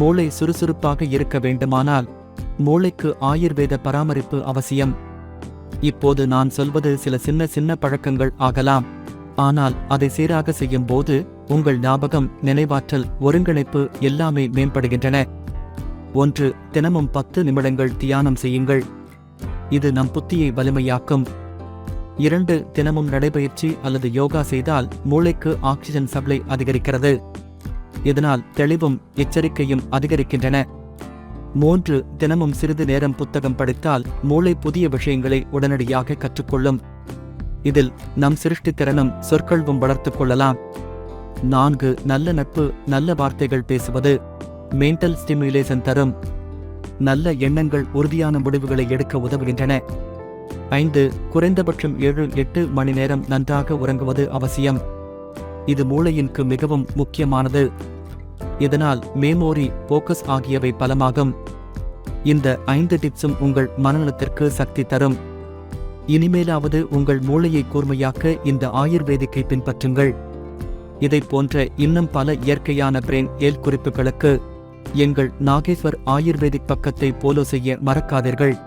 மூளை சுறுசுறுப்பாக இருக்க வேண்டுமானால் மூளைக்கு ஆயுர்வேத பராமரிப்பு அவசியம். இப்போது நான் சொல்வது சில சின்ன சின்ன பழக்கங்கள் ஆகலாம். ஆனால் அதை சீராக செய்யும் போது உங்கள் ஞாபகம் நினைவாற்றல் ஒருங்கிணைப்பு எல்லாமே மேம்படுகின்றன. ஒன்று தினமும் பத்து நிமிடங்கள் தியானம் செய்யுங்கள். இது நம் புத்தியை வலிமையாக்கும். இரண்டு தினமும் நடைபயிற்சி அல்லது யோகா செய்தால் மூளைக்கு ஆக்சிஜன் சப்ளை அதிகரிக்கிறது. இதனால் தெளிவும் எச்சரிக்கையும் அதிகரிக்கின்றன. மூன்று தினமும் சிறிது நேரம் புத்தகம் படித்தால் மூளை புதிய விஷயங்களை உடனடியாக கற்றுக்கொள்ளும். இதில் நம் சிருஷ்டித்திறனும் சொற்கள்வும் வளர்த்துக் கொள்ளலாம். நான்கு நல்ல நட்பு நல்ல வார்த்தைகள் பேசுவது மென்டல் ஸ்டிமுலேஷன் தரும். நல்ல எண்ணங்கள் உறுதியான முடிவுகளை எடுக்க உதவுகின்றன. ஐந்து குறைந்தபட்சம் ஏழு எட்டு மணி நேரம் நன்றாக உறங்குவது அவசியம். இது மூளையின்கு மிகவும் முக்கியமானது. இதனால் மேமோரி போக்கஸ் ஆகியவை பலமாகும். இந்த ஐந்து டிப்ஸும் உங்கள் மனநலத்திற்கு சக்தி தரும். இனிமேலாவது உங்கள் மூளையை கூர்மையாக்க இந்த ஆயுர்வேதிக்கை பின்பற்றுங்கள். இதைப் போன்ற இன்னும் பல இயற்கையான பிரெயின் ஏல் குறிப்புகளுக்கு எங்கள் நாகேஸ்வர் ஆயுர்வேதிக் பக்கத்தை போலோ செய்ய மறக்காதீர்கள்.